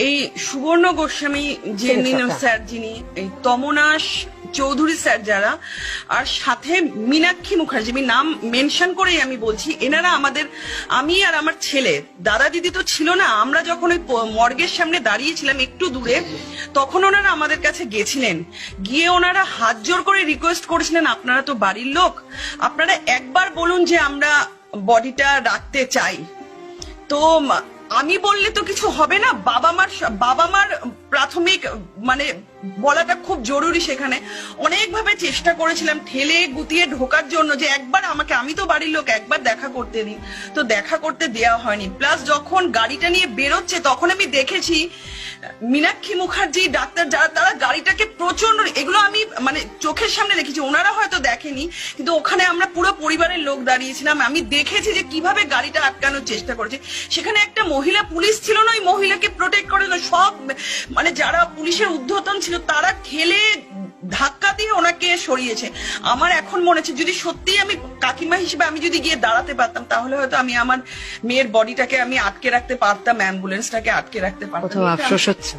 এই সুবর্ণ গোস্বামী যে ঠিক আছে, নিন- আচ্ছা। স্যার যিনি এই তমনাশ চৌধুরী স্যার যারা আর সাথে মীনাক্ষী মুখার্জি আমি নাম মেনশন করেই আমি বলছি এনারা আমাদের আমি আর আমার ছেলে দাদা দিদি তো ছিল না আমরা যখন ওই মর্গের সামনে দাঁড়িয়েছিলাম একটু দূরে তখন ওনারা আমাদের কাছে গেছিলেন গিয়ে ওনারা হাত জোর করে রিকোয়েস্ট করেছিলেন আপনারা তো বাড়ির লোক আপনারা একবার বলুন যে আমরা বডিটা রাখতে চাই তো আমি বললে তো কিছু হবে না। বাবা মার বাবা মার প্রাথমিক মানে বলাটা খুব জরুরি সেখানে। অনেকভাবে চেষ্টা করেছিলাম ঠেলে গুতিয়ে ঢোকার জন্য যে একবার আমাকে, আমি তো বাড়ির লোক, একবার দেখা করতে দিন। তো দেখা করতে দেওয়া হয়নি। প্লাস যখন গাড়িটা নিয়ে বেরোচ্ছে, তখন আমি দেখেছি মীনাক্ষী মুখার্জি, ডাক্তার যারা, তারা গাড়িটাকে প্রচণ্ড এগুলো আমি মানে চোখের সামনে দেখেছি। ওনারা হয়তো দেখেনি, কিন্তু ওখানে আমরা পুরো পরিবারের লোক দাঁড়িয়েছিলাম। আমি দেখেছি যে কীভাবে গাড়িটা আটকানোর চেষ্টা করেছে। সেখানে একটা মহিলা পুলিশ ছিল না, ওই মহিলাকে প্রোটেক্ট করে সব মানে যারা পুলিশের উদ্ধতন ছিল, তারা খেলে ধাক্কা সরিয়েছে। আমার এখন মনে হচ্ছে যদি সত্যি আমি কাকিমা হিসেবে আমি যদি গিয়ে দাঁড়াতে পারতাম তাহলে হয়তো আমি আমার মেয়ের বডিটাকে আমি আটকে রাখতে পারতাম অ্যাম্বুলেন্সটাকে আটকে রাখতে পারতাম। আফসোস হচ্ছে?